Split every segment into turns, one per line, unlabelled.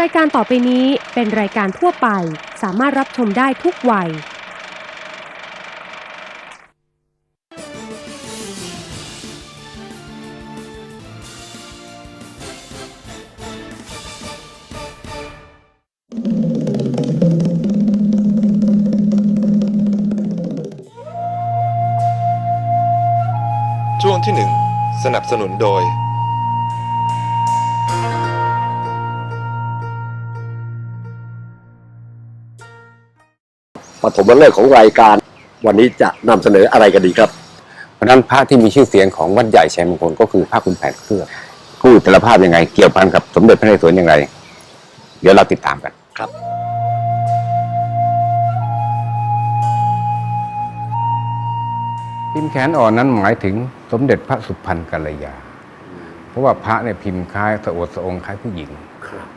รายการต่อไปนี้เป็นรายการทั่วไป สามารถรับชมได้ทุกวัย
ช่วงที่ 1 สนับสนุนโดย
ฐมฤกษ์ของรายการ วันนี้จะนำเสนออะไรกันดีครับ
เพราะฉะนั้นพระที่มีชื่อเสียงของวัดใหญ่ชัยมงคลก็คือพระคุณแผนเครื่องพูดแต่ละภาพยังไง เกี่ยวพันกับสมเด็จพระนเรศวรอย่างไร เดี๋ยวเราติดตามกัน
ครับ
พิมพ์แขนอ่อนนั้นหมายถึงสมเด็จพระสุพรรณกัลยา เพราะว่าพระเนี่ยพิมพ์คล้ายสะโอดสะองคล้ายผู้หญิง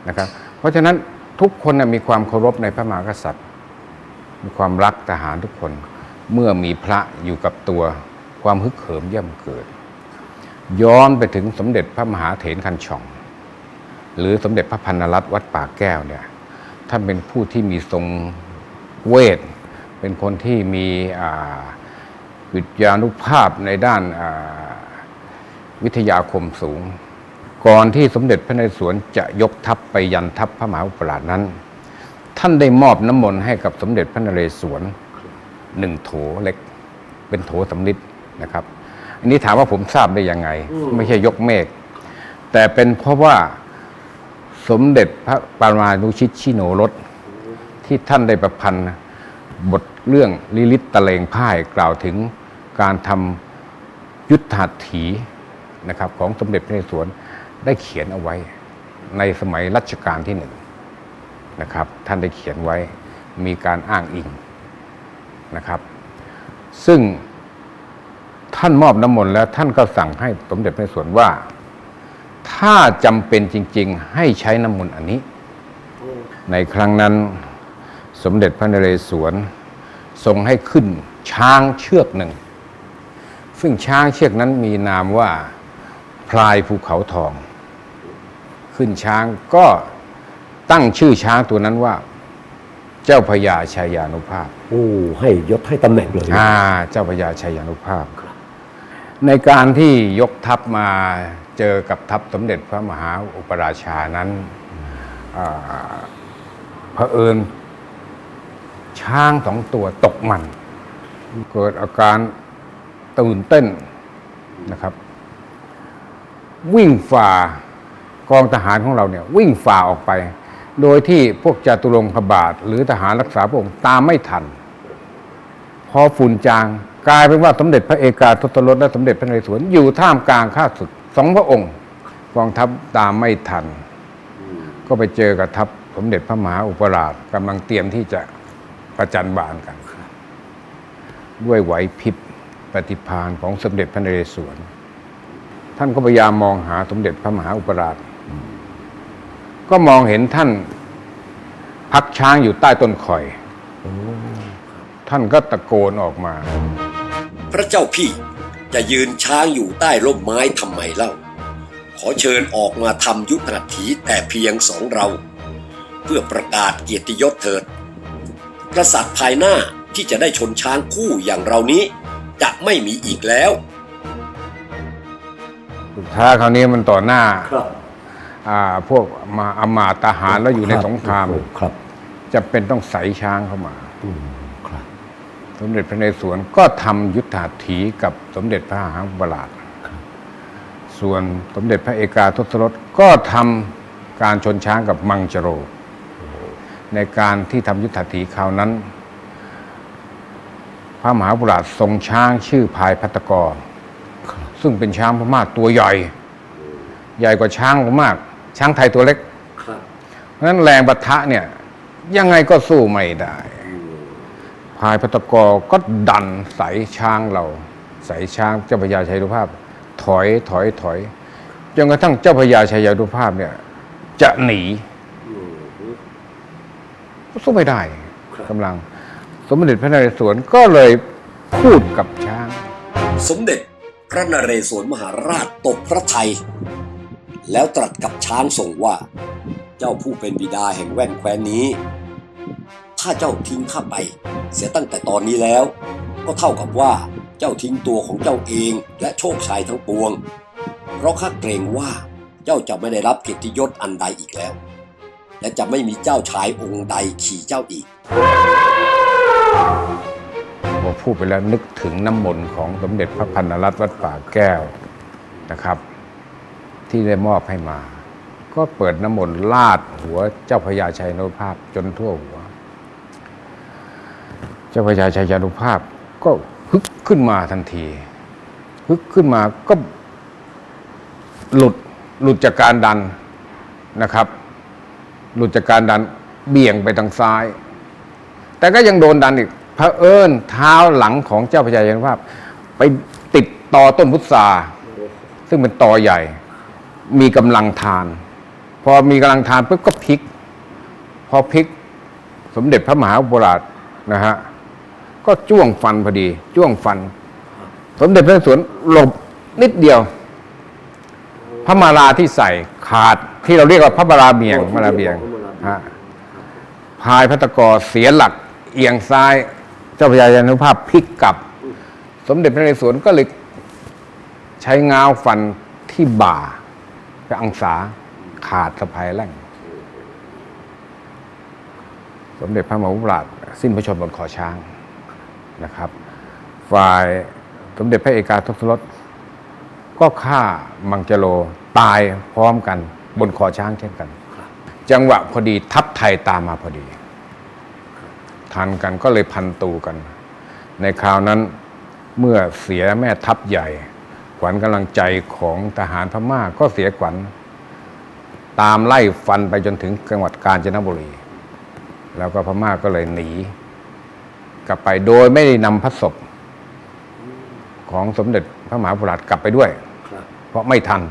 นะครับ เพราะฉะนั้นทุกคนน่ะมีความเคารพในพระมหากษัตริย์ มีความรักทหารทุกคน เมื่อมีพระอยู่กับตัวความฮึกเหิมย่อมเกิด ย้อนไปถึงสมเด็จพระมหาเถรคันช่อง หรือสมเด็จพระพันรัตน์วัดป่าแก้วเนี่ยท่านเป็นผู้ที่มีทรงเวท เป็นคนที่มีอ่าวิทยานุภาพในด้านวิทยาคมสูง ก่อนที่สมเด็จพระนเรศวรจะยกทัพไปยันทัพพระมหาอุปราชนั้น ท่านได้มอบน้ำมนต์ให้กับสมเด็จพระนเรศวรหนึ่งโถเล็ก เป็นโถสำลิดนะครับ อันนี้ถามว่าผมทราบได้ยังไง ไม่ใช่ยกเมฆแต่เป็นเพราะว่าสมเด็จพระปรมานุชิตชิโนรสที่ท่านได้ประพันธ์บทเรื่องลิลิตตะเลงพ่ายกล่าวถึงการทำยุทธหัตถีนะครับ ของสมเด็จพระนเรศวรได้เขียนเอาไว้ในสมัยรัชกาลที่หนึ่ง นะครับ ท่านได้เขียนไว้มีการอ้างอิงนะครับ ซึ่งท่านมอบน้ำมนต์แล้วท่านก็สั่งให้สมเด็จพระนเรศวรว่า ถ้าจำเป็นจริง ๆ ให้ใช้น้ำมนต์อันนี้ ในครั้งนั้นสมเด็จพระนเรศวรทรงให้ขึ้นช้างเชือกหนึ่ง ซึ่งช้างเชือกนั้นมีนามว่าพลายภูเขาทอง ขึ้นช้างก็ ตั้งชื่อช้างตัวนั้นว่า เจ้าพญาชายานุภาพ
โอ้ให้ยศให้ตำแหน่งเลย
อ่าเจ้าพระยาชัยานุภาพ ในการที่ยกทัพมาเจอกับทัพสมเด็จพระมหาอุปราชานั้นอ่าเผอิญช้างสองตัวตกมัน เกิดอาการตื่นเต้นนะครับ วิ่งฝ่ากองทหารของเราเนี่ย วิ่งฝ่าออกไป โดยที่พวกจตุรงคบาท หรือทหารรักษาพระองค์ตามไม่ทัน พอฝุ่นจางกลายเป็นว่าสมเด็จพระเอกาทศรถและสมเด็จพระนเรศวรอยู่ท่ามกลางข้าศึกสองพระองค์กองทัพตามไม่ทัน ก็ไปเจอกับทัพสมเด็จพระมหาอุปราชกำลังเตรียมที่จะประจันบานกัน ด้วยไหวพริบปฏิภาณของสมเด็จพระนเรศวรท่านก็พยายามมองหาสมเด็จพระมหาอุปราช ก็มองเห็นท่าน พักช้างอยู่ใต้ต้นข่อย ท่านก็ตะโกนออกมา
พระเจ้าพี่จะยืนช้างอยู่ใต้ร่มไม้ทำไมเล่า ขอเชิญออกมาทำยุทธหัตถีแต่เพียงสองเรา เพื่อประกาศเกียรติยศเถิดกษัตริย์ภายหน้าที่จะได้ชนช้างคู่อย่างเรานี้ จะไม่มีอีกแล้ว
สุดท้ายคราวนี้มันต่อหน้า
ครับ
อ่า พวกมาอำมาตย์ทหารแล้วอยู่ในสงคราม
ครับ
จะเป็นต้องใส่ช้างเข้ามา
อืมครับ
สมเด็จพระนเรศวรก็ทำยุทธหัตถีกับสมเด็จพระมหาอุปราชส่วนสมเด็จพระเอกาทศรถก็ทำการชนช้างกับมังจโร ในการที่ทำยุทธหัตถีคราวนั้น พระมหาอุปราชทรงช้างชื่อพายพัตตกรซึ่งเป็นช้างพม่าตัวใหญ่ ใหญ่กว่าช้างพม่า ช้างไทยตัวเล็ก
ครับ
เพราะฉะนั้นแรงปะทะเนี่ย ยังไงก็สู้ไม่ได้พายพัตตกรก็ดันใสช้างเราใสช้างเจ้าพญาชัยดุภาพ ถอยถอยถอยจนกระทั่งเจ้าพญาชัยดุภาพเนี่ย จะหนีสู้ไม่ได้กำลัง สมเด็จพระนเรศวรก็เลยพูดกับช้าง
สมเด็จพระนเรศวรมหาราชตกพระไทย แล้วตรัสกับช้างทรงว่า เจ้าผู้เป็นบิดาแห่งแว่นแคว้นนี้ ถ้าเจ้าทิ้งข้าไป เสียตั้งแต่ตอนนี้แล้ว ก็เท่ากับว่าเจ้าทิ้งตัวของเจ้าเองและโชคชัยทั้งปวง เพราะข้าเกรงว่าเจ้าจะไม่ได้รับเกียรติยศอันใดอีกแล้ว และจะไม่มีเจ้าชายองค์ใดขี่เจ้าอีก
พอพูดไปแล้วนึกถึงน้ำมนต์ของสมเด็จพระพันนรัตน์วัดป่าแก้วนะครับ ที่ได้มอบให้มา ก็เปิดน้ำมนต์ลาดหัวเจ้าพญาชัยนุภาพจนทั่วหัว เจ้าพญาชัยนุภาพก็ฮึกขึ้นมาทันทีฮึกขึ้นมาก็หลุดหลุดจากการดันนะครับ หลุดจากการดันเบี่ยงไปทางซ้าย แต่ก็ยังโดนดันอีกพระเอิญเท้าหลังของเจ้าพญายนุภาพ ไปติดต่อต้นพุทราซึ่งเป็นตอใหญ่ มีกำลังทาน พอมีกำลังทานปุ๊บก็พลิก พอพลิกสมเด็จพระมหาอุปราชนะฮะก็จ้วงฟันพอดี จ้วงฟัน สมเด็จพระนเรศวรหลบนิดเดียว พระมาลาที่ใส่ขาดที่เราเรียกว่าพระมาลาเบียงมาลาเบียงฮะพายพัตตกรเสียหลัก เอียงซ้าย เจ้าพญายานุภาพพลิกกลับ สมเด็จพระนเรศวรก็เลยใช้ง้าวฟันที่บ่า ไปอังสาขาดสะพายแล่ง สมเด็จพระมหาวุราชสิ้นพระชนม์บนคอช้างนะครับ ฝ่ายสมเด็จพระเอกาทศรสก็ฆ่ามังจโลตายพร้อมกันบนคอช้างเช่นกัน จังหวะพอดีทัพไทยตามมาพอดี ทันกันก็เลยพันตูกัน ในคราวนั้นเมื่อเสียแม่ทัพใหญ่ ขวัญกำลังใจของทหารพม่าก็เสียขวัญ ตามไล่ฟันไปจนถึงจังหวัดกาญจนบุรี แล้วก็พม่าก็เลยหนี กลับไปโดยไม่ได้นำพระศพของสมเด็จพระมหาบุราชกลับไปด้วย
ครับ
เพราะไม่ทัน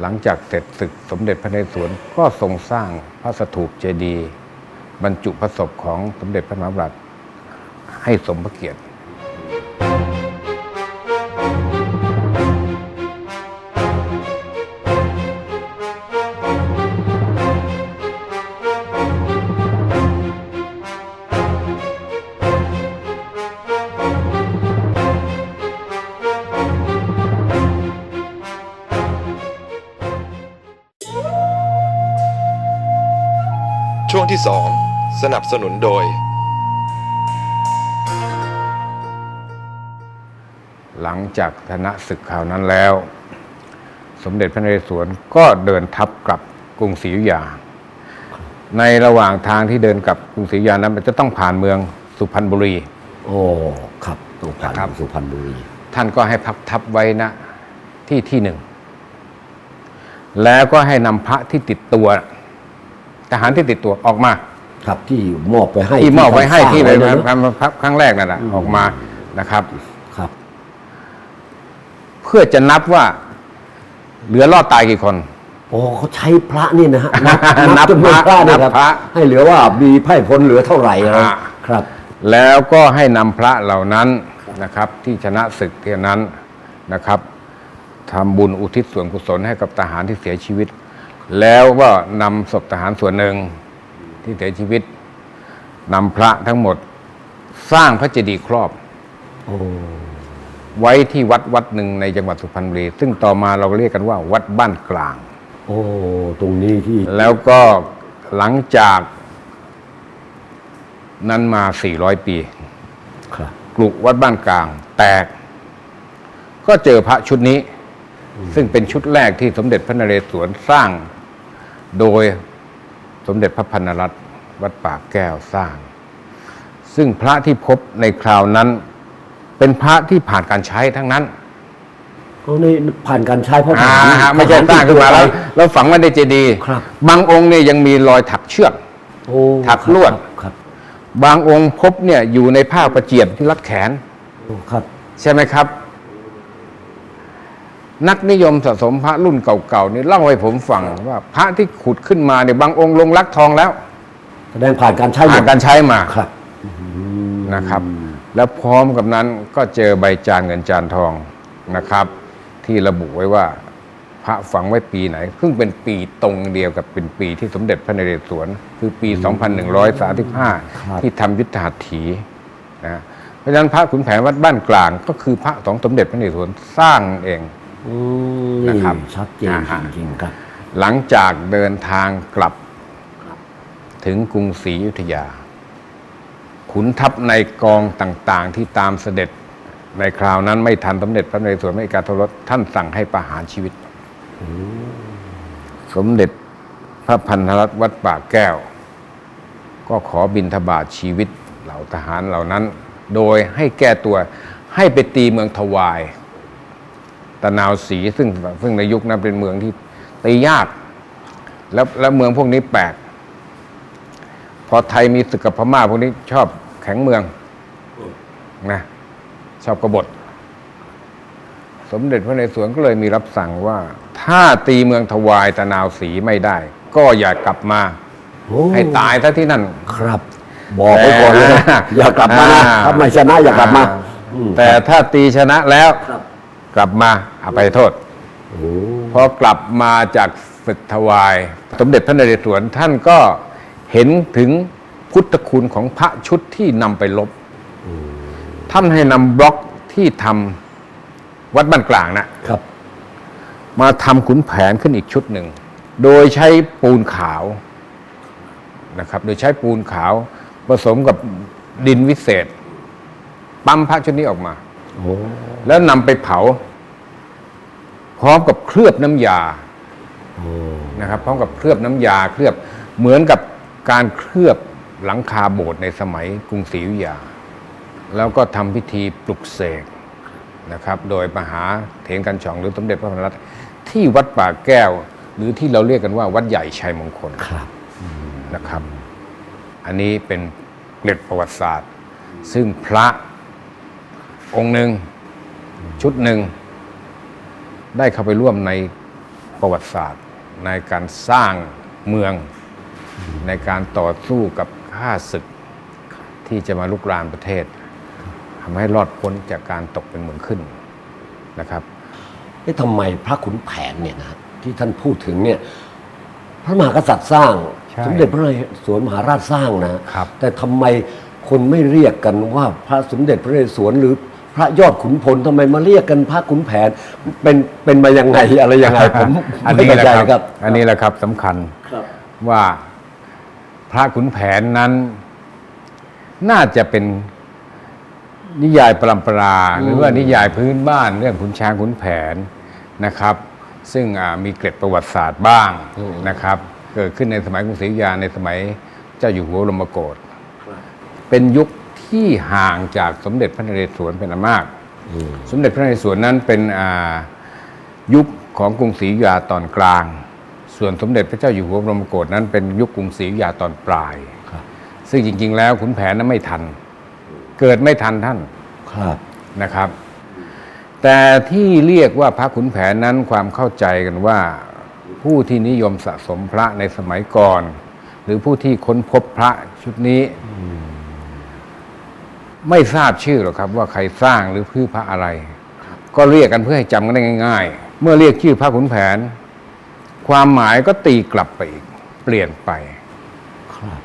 หลังจากเสร็จศึกสมเด็จพระนเรศวรก็ทรงสร้างพระสถูปเจดีย์บรรจุพระศพของสมเด็จพระมหากษัตริย์ให้สมพระเกียรติ
ที่ 2 สนับสนุนโดย
หลังจากชนะศึกคราวนั้นแล้ว สมเด็จพระนเรศวรก็เดินทัพกลับกรุงศรีอยุธยา ในระหว่างทางที่เดินกลับกรุงศรีอยุธยานั้นมันจะต้องผ่านเมืองสุพรรณบุรี
โอ้ครับต้องผ่าน
ครับ
สุพรรณบุรี
ท่านก็ให้พักทัพไว้นะที่ที่หนึ่ง แล้วก็ให้นำพระที่ติดตัว ทหารที่ติดตัวออกมา
ครับที่มอบไปให้
ที่มอบไว้ให้ที่ไป
ท่านสร้าง
ทำพักครั้งแรกนั่นแหละ
อืม
ออกมานะครับ
ครับ
เพื่อจะนับว่า เหลือรอดตายกี่คน
โอ้เขาใช้พระนี่นะฮะนับ
นั
นั
บบ
จำนวน
พ
พ
ระ
ระนี่
นั
ครับ
บพระ
ให้เหลือว่ามีไพ่พลเหลือเท่าไหร่อะไร
อ่า
ครับ
แล้วก็ให้นำพระเหล่านั้นนะครับ ที่ชนะศึกเที่ยนั้นนะครับทำบุญอุทิศส่วนกุศลให้กับทหารที่เสียชีวิต แล้วก็นำศพทหารส่วนหนึ่งที่เสียชีวิตนำพระทั้งหมด สร้างพระเจดีย์ครอบ
โอ้
ไว้ที่วัดวัดหนึ่งในจังหวัดสุพรรณบุรีซึ่งต่อมาเราเรียกกันว่า วัดบ้านกลาง
โอ้ตรงนี้ที่
แล้วก็หลังจากนั้นมา 400 ปี
ครับ
กลุวัดบ้านกลาง แตก ก็เจอพระชุดนี้ ซึ่งเป็นชุดแรกที่สมเด็จพระนเรศวรสร้าง โดยสมเด็จพระพันนรัตน์วัดปากแก้วสร้าง ซึ่งพระที่พบในคราวนั้น เป็นพระที่ผ่านการใช้ทั้งนั้น
เขาในผ่านการใช้พระท
อ่า
หาร
ไม่ใช่สร้างขึ้นมาแล้ว
ทหรติดตัวไป
แล้วฝังไว้ในเจดีย์
ครับ
บางองค์เนี่ยยังมีรอยถักเชือก
โอ้
ถักลวด
ครับ
บางองค์พบเนี่ยอยู่ในผ้าประเจียบที่รัดแขน
โอ้ครับ
ใช่ไหมครับ นักนิยมสะสมพระรุ่นเก่าๆนี่เล่าให้ผมฟังว่า พระที่ขุดขึ้นมาเนี่ยบางองค์ลงรักทองแล้ว
แสดงผ่านการใช้หม
ผ่า
ด
นการใช้มา
ครับ
นะครับ แล้วพร้อมกับนั้นก็เจอใบจานเงินจานทองนะครับ ที่ระบุไว้ว่า พระฝังไว้ปีไหนซึ่งเป็นปีตรงเดียวกับเป็นปีที่สมเด็จพระนเรศวรคือปี 2135 ที่ทำยุทธหัตถีนะเพราะฉะนั้นพระขุนแผนวัดบ้านกลาง ก็คือพระของสมเด็จพระนเรศวรสร้างเอง
อืม
นะครับ
ชัดเจน
อ่าฮะ
จริงๆครับ
หลังจากเดินทางกลับ ถึงกรุงศรีอยุธยา ขุนทัพในกองต่างๆ ที่ตามเสด็จในคราวนั้นไม่ทันสมเด็จพระนเรศวรไม่การทรสท่านสั่งให้ประหารชีวิต สมเด็จพระพันธรัตน์วัดป่าแก้ว ก็ขอบินทบาทชีวิตเหล่าทหารเหล่านั้น โดยให้แก้ตัวให้ไปตีเมืองทวาย ตะนาวศรีซึ่งซึ่งในยุคนั้นเป็นเมืองที่ตียาก แล้วแล้วเมืองพวกนี้แปลกพอไทยมีศึกกับพม่าพวกนี้ชอบแข็งเมืองนะชอบกบฏ สมเด็จพระนเรศวรก็เลยมีรับสั่งว่า ถ้าตีเมืองทวายตะนาวศรีไม่ได้ ก็อย่ากลับมา
โอ้
ให้ตายซะที่นั่น
ครับ บอกไว้ก่อนเลยนะ
แต่
อย่ากลับมานะ
อ่า
ถ้าไม่ชนะอย่ากลับมาอืม
แต่ถ้าตีชนะแล้ว
ครับ
กลับมาอภัยโทษ
โอ้
พอกลับมาจากศึกทวาย สมเด็จพระนเรศวรท่านก็เห็นถึงพุทธคุณของพระชุดที่นำไปลบท่านให้นำบล็อกที่ทำวัดบ้านกลางนะ
ครับ
มาทำขุนแผนขึ้นอีกชุดหนึ่ง โดยใช้ปูนขาวนะครับ โดยใช้ปูนขาวผสมกับดินวิเศษ ปั๊มพระชุดนี้ออกมา
โอ้
แล้วนำไปเผา พร้อมกับเคลือบน้ำยา
โอ้
นะครับ พร้อมกับเคลือบน้ำยาเคลือบเหมือนกับการเคลือบหลังคาโบสถ์ในสมัยกรุงศรีอยุธยา แล้วก็ทำพิธีปลุกเสกนะครับ โดยมหาเถรกันฉองหรือสมเด็จพระพันรัตน์ที่วัดป่าแก้ว หรือที่เราเรียกกันว่าวัดใหญ่ชัยมงคล
ครับ
นะครับ อันนี้เป็นเกล็ดประวัติศาสตร์ ซึ่งพระ องค์หนึ่งชุดหนึ่ง ได้เข้าไปร่วมในประวัติศาสตร์ ในการสร้างเมือง ในการต่อสู้กับข้าศึกที่จะมาลุกรานประเทศทำให้รอดพ้นจากการตกเป็นเมืองขึ้นนะครับ
เอ๊ะทำไมพระขุนแผนเนี่ยนะที่ท่านพูดถึงเนี่ยพระมหากษัตริย์สร้าง
ใช่
สมเด็จพระนเรศวรมหาราชสร้างนะ
ครับ
แต่ทำไมคนไม่เรียกกันว่าพระสมเด็จพระนเรศวรหรือ พระยอดขุนพลทำไมมาเรียกกันพระขุนแผน เป็นเป็นมายังไงอะไรยังไงผม
อัน
ไม่
นี้
เข้า
แหละ
ใจ
ครับ
ครับ
อันนี้แหละครับสำคัญ
ครับ
ว่าพระขุนแผนนั้น น่าจะเป็นนิยายปรำปราหรือว่านิยายพื้นบ้านเรื่องขุนช้างขุนแผนนะครับ ซึ่งอ่ามีเกร็ดประวัติศาสตร์บ้างนะครับ เกิดขึ้นในสมัยกรุงศรีอยุธยาในสมัยเจ้าอยู่หัวบรมโกศเป็นยุค ที่ห่างจากสมเด็จพระนเรศวรเป็นอันมาก สมเด็จพระนเรศวรนั้นเป็นอ่ายุคของกรุงศรีอยุธยาตอนกลาง ส่วนสมเด็จพระเจ้าอยู่หัวบรมโกศนั้นเป็นยุคกรุงศรีอยุธยาตอนปลาย
ครับ
ซึ่งจริง ๆ แล้วขุนแผนนั้นไม่ทัน เกิดไม่ทันท่าน
ครับ
นะครับ แต่ที่เรียกว่าพระขุนแผนนั้นความเข้าใจกันว่าผู้ที่นิยมสะสมพระในสมัยก่อน หรือผู้ที่ค้นพบพระชุดนี้ ไม่ทราบชื่อหรอกครับ ว่าใครสร้างหรือพื้อพระอะไร ก็เรียกกันเพื่อให้จำกันได้ง่าย ๆ เมื่อเรียกชื่อพระขุนแผน ความหมายก็ตีกลับไปอีก เปลี่ยนไป
ครับ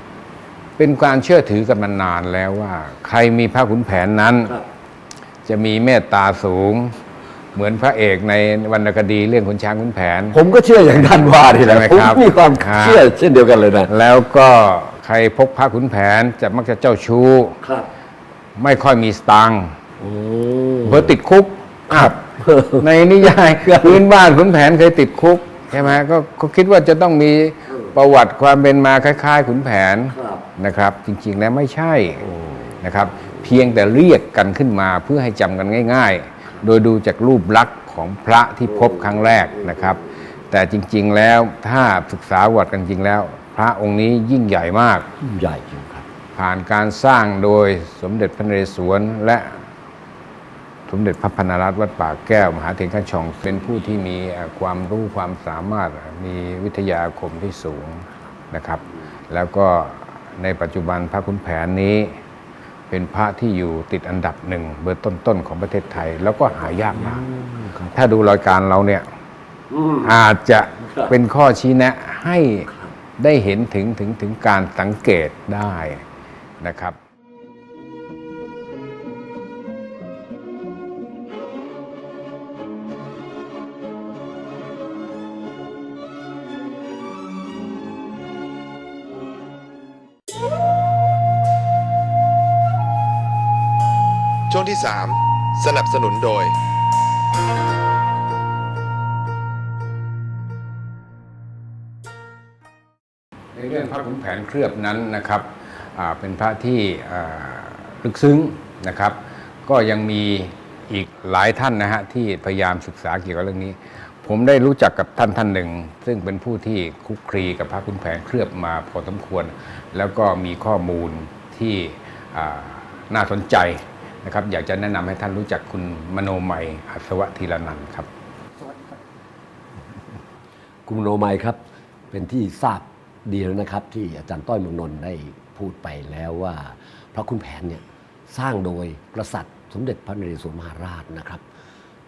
เป็นการเชื่อถือกันมานานแล้วว่า ใครมีพระขุนแผนนั้น
ครับ
จะมีเมตตาสูง เหมือนพระเอกในวรรณคดีเรื่องขุนช้างขุนแผน
ผมก็เชื่ออย่างท่านว่านี่แหละ
ใช่ไหม
ผม
ครับ
มีความ
ครับ
เชื่อเช่นเดียวกันเลยนะ
แล้วก็ใครพบพระขุนแผนจะมักจะเจ้าชู้
ครับ
ไม่ค่อยมีสตังค์
โอ้
เพื่อติดคุก
ครับ
ในนิยายพื้นบ้านขุนแผนเคยติดคุกใช่ไหมก็ก็คิดว่าจะต้องมีประวัติความเป็นมาคล้ายๆขุนแผน
ครับ
นะครับ จริงๆแล้วไม่ใช่นะครับ เพียงแต่เรียกกันขึ้นมาเพื่อให้จำกันง่าย ๆ โดยดูจากรูปลักษณ์ของพระที่พบครั้งแรกนะครับ แต่จริง ๆแล้วถ้าศึกษาประวัติกันจริงแล้ว พระองค์นี้ยิ่งใหญ่มาก
ใหญ่จริงครับ
ผ่านการสร้างโดยสมเด็จพระนเรศวรและสมเด็จพระพนรัตน์วัดป่าแก้ว มหาเถรข้าช่อง เป็นผู้ที่มีเอ่อความรู้ความสามารถมีวิทยาคมที่สูงนะครับ แล้วก็ในปัจจุบันพระขุนแผนนี้ เป็นพระที่อยู่ติดอันดับหนึ่งเบอร์ต้นๆของประเทศไทย แล้วก็หายากมากถ้าดูรายการเราเนี่ย
อืม
อาจจะ
ครับ
เป็นข้อชี้แนะให้ได้เห็นถึงถึงถึงการสังเกตได้ นะครับ
ช่วงที่ 3 สนับสนุนโดย
ในเรื่องพระขุนแผนเคลือบนั้นนะครับอ่า เป็นพระที่ลึกซึ้งนะครับ ก็ยังมีอีกหลายท่านนะฮะที่พยายามศึกษาเกี่ยวกับเรื่องนี้ ผมได้รู้จักกับท่านท่านหนึ่ง ซึ่งเป็นผู้ที่คุกคลีกับพระขุนแผนเคลือบมาพอสมควร แล้วก็มีข้อมูลที่น่าสนใจนะครับ อยากจะแนะนำให้ท่านรู้จักคุณมโนมัยอัศวะธีรนันท์ครับ
คุณมโนมัยครับเป็นที่ทราบดีแล้วนะครับ ที่อาจารย์ต้อยเมืองนนท์ได้ พูดไปแล้วว่า พระคุณแผนเนี่ยสร้างโดยกษัตริย์สมเด็จพระนเรศวรมหาราชนะครับ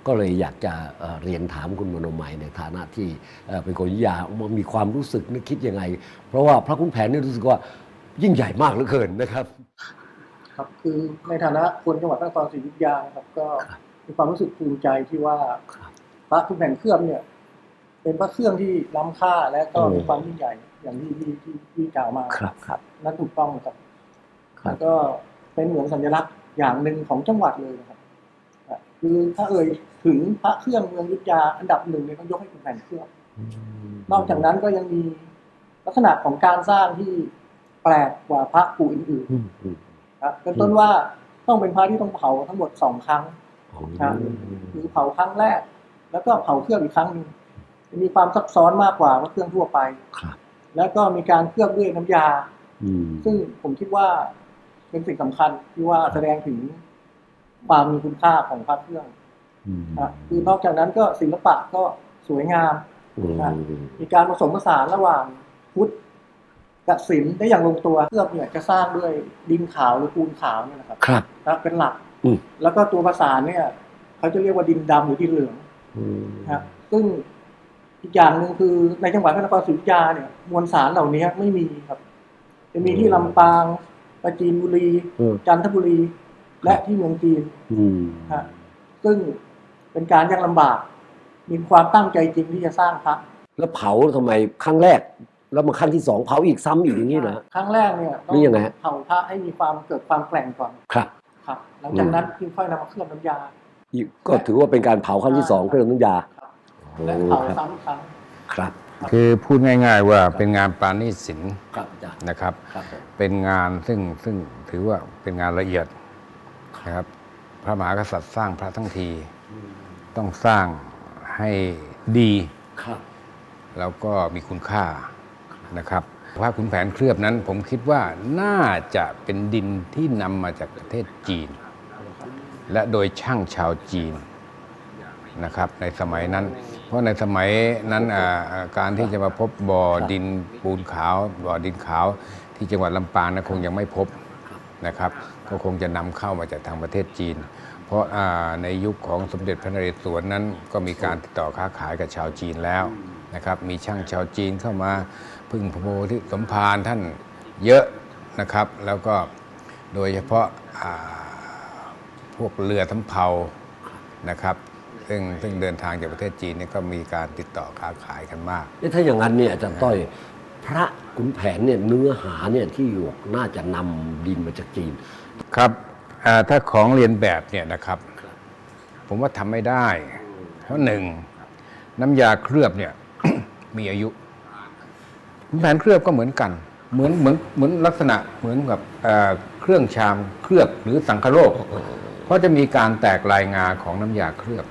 ก็เลยอยากจะเอ่อเรียนถามคุณมโนมัยในฐานะที่เอ่อเป็นคนอยุธยาว่ามีความรู้สึกนึกคิดยังไง เพราะว่าพระคุณแผนเนี่ยรู้สึกว่ายิ่งใหญ่มากเหลือเกินนะครับ
ครับคือในฐานะคนจังหวัดนครศรีอยุธยานะครับก็
ครับ
มีความรู้สึกภูมิใจที่ว่า
ครับ
พระทุกแผ่นเครื่องเนี่ย เป็นพระเครื่องที่ล้ำค่าและก็
โอ้
มีความยิ่งใหญ่ อย่างที่ที่ที่ที่กล่าวมา
ครับครับ
นั่นถูกต้องครับ
ครับ
แล้วก็เป็นเหมือนสัญลักษณ์อย่างหนึ่งของจังหวัดเลยนะครับอะคือถ้าเอ่ยถึงพระเครื่องเมืองอยุธยาอันดับหนึ่งเนี่ยต้องยกให้คุณแผ่นเครื่องนอกจากนั้นก็ยังมีลักษณะของการสร้างที่แปลกกว่าพระปู่อื่น
อืมอืม
ๆครับเป็นต้นว่าต้องเป็นพระที่ต้องเผาทั้งหมดสองครั้งครับคือเผาครั้งแรก แล้วก็เผาเครื่องอีกครั้งหนึ่งจะมีความซับซ้อนมากกว่าพระเครื่องทั่วไป
ครับ
แล้วก็มีการเคลือบด้วยน้ำยา
อืม
ซึ่งผมคิดว่าเป็นสิ่งสำคัญที่ว่าแสดงถึงความมีคุณค่าของพระเครื่อง
อืม
นะคือนอกจากนั้นก็ศิลปะก็สวยงาม
อืม
มีการผสมผสานระหว่างพุทธกับศิลป์ได้อย่างลงตัวเคลือบเนี่ยจะสร้างด้วยดินขาวหรือปูนขาวเนี่ยนะครับ
ครับ
นะเป็นหลัก
อืม
แล้วก็ตัวประสานเนี่ยเขาจะเรียกว่าดินดำหรือดินเหลือง
อืม
นะครับซึ่ง อีกอย่างหนึ่งคือในจังหวัดพระนครศรีอยุธยาเนี่ยมวลสารเหล่านี้ไม่มีครับ จะมีที่ลำปางปราจีนบุรี
เออ
จันทบุรี และที่เมืองจีน
อืม
ฮะซึ่งเป็นการยากลำบาก มีความตั้งใจจริงที่จะสร้างพระ
แล้วเผาทำไมครั้งแรก แล้วมาครั้งที่สองเผาอีกซ้ำอีกอย่างนี้เหรอ
ครั้งแรกเนี่ยต้
นี่ยังไงฮะ
เผาพระให้มีความเกิดความแกร่งก่อน
ครับ
ครับ หลังจากนั้นจึงค่อยนำมาเคลือบน้ำยา
อีกก็ถือว่าเป็นการเผาครั้งที่สองเครื่องน้ำยา
ครับ
โอ้
และเผา
ครับ
ซ้ำอีกครั้ง
ครับ
คือพูดง่าย ๆ ว่าเป็นงานปราณีตศิลป์
ครับอาจารย์
นะครับ
ครับผม
เป็นงานซึ่งซึ่งถือว่าเป็นงานละเอียดนะครับ พระมหากษัตริย์สร้างพระทั้งทีต้องสร้างให้ดี
ครับ
แล้วก็มีคุณค่านะครับพระขุนแผนเคลือบนั้น ผมคิดว่าน่าจะเป็นดินที่นำมาจากประเทศจีน และโดยช่างชาวจีนนะครับ ในสมัยนั้น เพราะในสมัยนั้นอ่าการที่จะมาพบบ่อดินปูนขาวบ่อดินขาวที่จังหวัดลำปางนะคงยังไม่พบนะครับก็คงจะนำเข้ามาจากทางประเทศจีน เพราะอ่าในยุคของสมเด็จพระนเรศวรนั้นก็มีการติดต่อค้าขายกับชาวจีนแล้วนะครับมีช่างชาวจีนเข้ามาพึ่งพระโพธิสมภารท่านเยอะนะครับ แล้วก็โดยเฉพาะพวกเรือสำเภานะครับ ซึ่งซึ่งเดินทางจากประเทศจีนเนี่ยก็มีการติดต่อค้าขายกันมาก
เอ๊ะถ้าอย่างนั้นเนี่ยอาจารย์ต้อยพระขุนแผนเนี่ยเนื้อหาเนี่ยที่อยู่น่าจะนำดินมาจากจีน
ครับอ่าถ้าของเรียนแบบเนี่ยนะครับ ผมว่าทำไม่ได้เพราะหนึ่งน้ำยาเคลือบเนี่ยมีอายุแผนเคลือบก็เหมือนกัน เหมือนเหมือนเหมือนลักษณะเหมือนกับเอ่อเครื่องชามเคลือบหรือสังคโลกเพราะจะมีการแตกลายงาของน้ำยาเคลือบ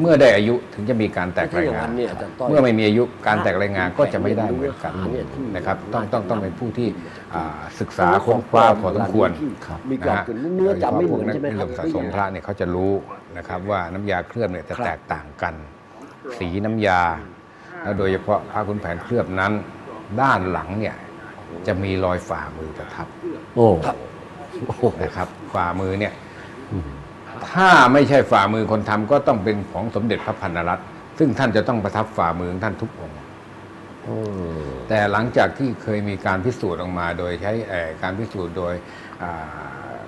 เมื่อได้อายุถึงจะมีการแตก
ถ้า
ลาย
อย่าง
งา
นั้นเนี่ยอาจารย์ต้อย
เมื่อไม่มีอายุการแตกรายงานก็จะไม่ได้เหมือนกัน
เนื้อหาเนี่ยที่
นะครับ ต้อง
น่าจะ
ต้องต้องเป็นผู้ที่อ่าศึกษา
เนื้อ
ค้นคว้าพอสมควร
ครับมีการเกิดเนื้อจะไม่เหมือนใช่ไหม
โดยเฉ
ครั
พาะพวก
บ
นักนิยมสะสมพระเนี่ยเขาจะรู้นะครับว่าน้ำยาเคลือบเนี่ยจะ
ครับ
แตกต่างกัน สีน้ำยาแล้วโดยเฉพาะผ้าขุนแผนเคลือบนั้น ด้านหลังเนี่ยจะมีรอยฝ่ามือประทับ
โอ้โอ้โห
นะครับฝ่ามือเนี่ย ถ้าไม่ใช่ฝ่ามือคนทำก็ต้องเป็นของสมเด็จพระพันรัตน์ซึ่งท่านจะต้องประทับฝ่ามือท่านทุกองค์แต่หลังจากที่เคยมีการพิสูจน์ออกมา โดยใช้การพิสูจน์โดย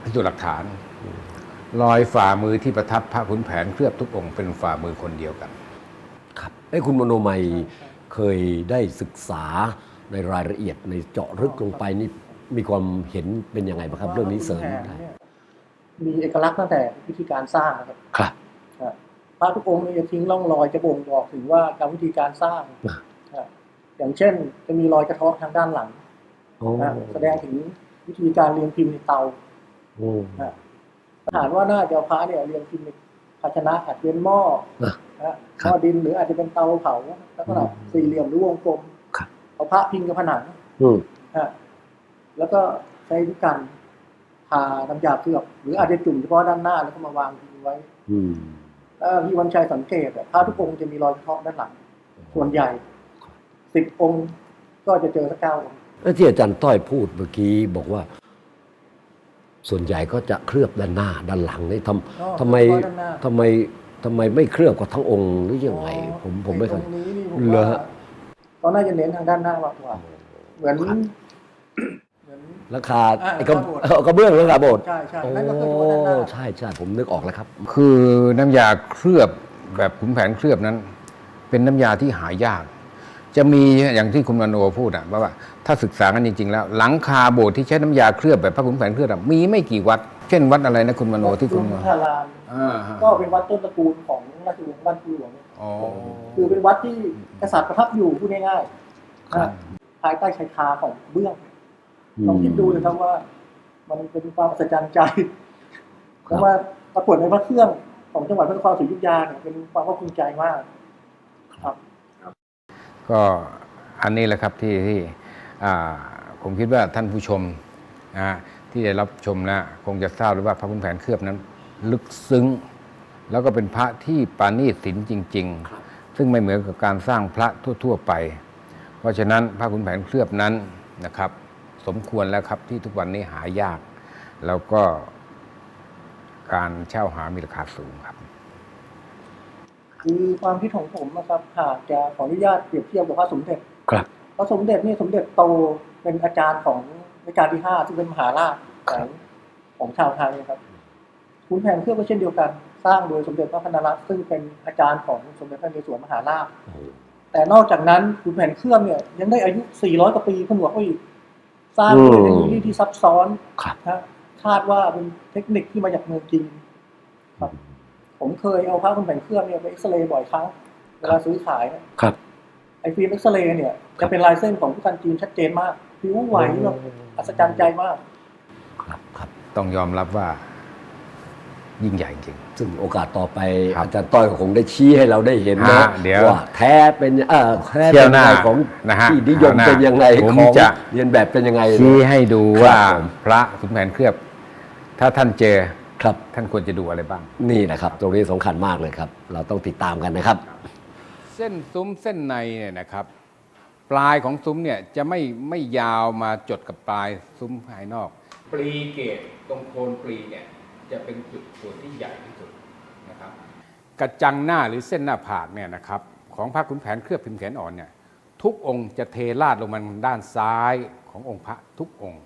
พิสูจน์หลักฐานรอยฝ่ามือที่ประทับพระขุนแผนเคลือบทุกองค์เป็นฝ่ามือคนเดียวกัน
ครับไอ้คุณมโนมัยเคยได้ศึกษาในรายละเอียดในเจาะลึกลงไปนี่มีความเห็นเป็นยังไงบ้างครับ เรื่องนี้เสริมได้
ขุนแผนเนี่ย มีเอกลักษณ์ตั้งแต่วิธีการสร้างนะครับ
ครับ
ครับพระทุกองค์เนี่ยจะทิ้งร่องรอยจะบ่งบอกถึงว่าการวิธีการสร้าง
อะ
ครับอย่างเช่น จะมีรอยกระเทาะทางด้านหลัง
โอ้
นะแสดงถึงวิธีการเรียงพิมพ์ในเตา
โอ้
นะถามว่าน่าจะเอาพระเนี่ยเรียงพิมพ์ในภาชนะอาจจะเป็นหม้อ
อะ
นะหม้อดินหรืออาจจะเป็นเตาเผาลักษณะ
อืม
สี่เหลี่ยมหรือวงกลม
ครับ
เอาพระพิงกับผนัง
อืม
ฮะแล้วก็ใช้วิธีการ ทาน้ำยาเคลือบหรืออาจจะจุ่มเฉพาะด้านหน้าแล้วก็มาวางทิ้งไว้
อืม
ถ้าพี่วันชัยสังเกตอะพระทุกองค์จะมีรอยกระเทาะด้านหลัง ส่วนใหญ่สิบองค์ก็จะเจอสักเก้าองค์
แล้วที่อาจารย์ต้อยพูดเมื่อกี้บอกว่า ส่วนใหญ่ก็จะเคลือบด้านหน้าด้านหลังนี่ท
อ๋อำ
ทำไม
เฉพาะด้านหน้า
ทำไมทำไมไม่เคลือบกับทั้งองค์หรือยังไง ผมผมไม่
ต
เข้า
รงนี้นี่ผม
เหรอ
ว่า
ฮะ
เขาน่าจะเน้นทางด้านหน้ามากกว่า เหมือน
ครับ
เหมือน
ราคา
อ่า
ไอ้กระ
ราคาโบสถ์
เออกระเบื้องราคาโบสถ์
ใช่ใช่
โอ้
นั่นก็คือเฉพาะด้านหน้า
ใช่ใช่ผมนึกออกแล้วครับ
คือน้ำยาเคลือบแบบขุนแผนเคลือบนั้น เป็นน้ำยาที่หายาก จะมีอย่างที่คุณมโนพูดอะว่าถ้าศึกษากันจริง ๆ แล้ว หลังคาโบสถ์ที่ใช้น้ำยาเคลือบแบบพระขุนแผนเคลือบอะมีไม่กี่วัด เช่นวัดอะไรนะคุณมโนที่คุณ
วัดพุทธาราม
อ่าฮะ
ก็เป็นวัดต้นตระกูลของราชวงศ์บ้านปูหลวง
อ๋อ
คือเป็นวัดที่กษัตริย์ประทับอยู่พูดง่ายๆ
ครับ
นะภายใต้ชายคาของเบื้อง ลองคิดดูเลยครับว่า มันเป็นความอัศจรรย์ใจเพราะว่าปรากฏในพระเครื่องของจังหวัดพระนครศรีอยุธยาเนี่ยเป็นความภาคภูมิใจมากครับ
ก็อันนี้แหละครับที่ที่อ่าผมคิดว่าท่านผู้ชมนะฮะที่ได้รับชมนะคงจะทราบเลยว่าพระขุนแผนเคลือบนั้น ลึกซึ้ง แล้วก็เป็นพระที่ปราณีตศิลป์จริง ๆ ซึ่งไม่เหมือนกับการสร้างพระทั่ว ๆ ไป เพราะฉะนั้นพระขุนแผนเคลือบนั้นนะครับ สมควรแล้วครับที่ทุกวันนี้หายาก แล้วก็การเช่าหามีราคาสูงครับ
คือความคิดของผมนะครับหากจะขออนุญาตเปรียบเทียบกับพระสมเด็จ
ครับ
พระสมเด็จนี่สมเด็จโตเป็นอาจารย์ของรัชกาลที่ห้าซึ่งเป็นมหาราชของของชาวไทยนะครับคุณแผนเครื่องก็เช่นเดียวกัน สร้างโดยสมเด็จพระพนรัตน์ซึ่งเป็นอาจารย์ของสมเด็จพระนเรศวรมหาราชแต่นอกจากนั้นคุณแผนเครื่องเนี่ยยังได้อายุ 400 กว่าปีผนวกเขาอีก สร้างด้วยเทคโนโลยีที่ซับซ้อน
ครับ
นะคาดว่าเป็นเทคนิคที่มาจากเมืองจีนครับ ผมเคยเอาพระคุณแผนเครื่องเนี่ยไปเอ็กซเรย์บ่อยครั้งเวลาซื้อขายเนี่ย
ครับ
ไอฟิล์มเอ็กซเรย์เนี่ยจะเป็นลายเส้นของผู้กันจีนชัดเจนมากผิวไหวแบบอัศจรรย์ใจมาก
ครับครับ
ต้องยอมรับว่า ยิ่งใหญ่จริง
ซึ่งโอกาสต่อไป
ครับ
อาจารย์ต้อยก็คงได้ชี้ให้เราได้เห็น
ฮะ
นะ
เดี๋ยว
ว่าแท้เป็นเออแท้
เที่
เป็
ยวนห
ยัง
น้า
ไงของ
นะฮะ
ที่นิยม
คราวหน้า
เป็นยังไง
ผม
ของ
จะ
เรียนแบบเป็นยังไง
ชี้ให้ดู
ครับ
ว่า
ผม
พระขุนแผนเคลือบ ถ้าท่านเจอ
ครับ
ท่านควรจะดูอะไรบ้าง
นี่นะครับ ตรงนี้สำคัญมากเลยครับ เราต้องติดตามกันนะครับ
เส้นซุ้มเส้นในเนี่ยนะครับ ปลายของซุ้มเนี่ยจะไม่ไม่ยาวมาจดกับปลายซุ้มภายนอก ปลีเกตตรงโคนปลีเนี่ย จะเป็นจุดส่วนที่ใหญ่ที่สุดนะครับกระจังหน้าหรือเส้นหน้าผากเนี่ยนะครับของพระขุนแผนเคลือบพิมพ์แขนอ่อนเนี่ยทุกองค์จะเทราดลงมาด้านซ้ายขององค์พระทุกองค์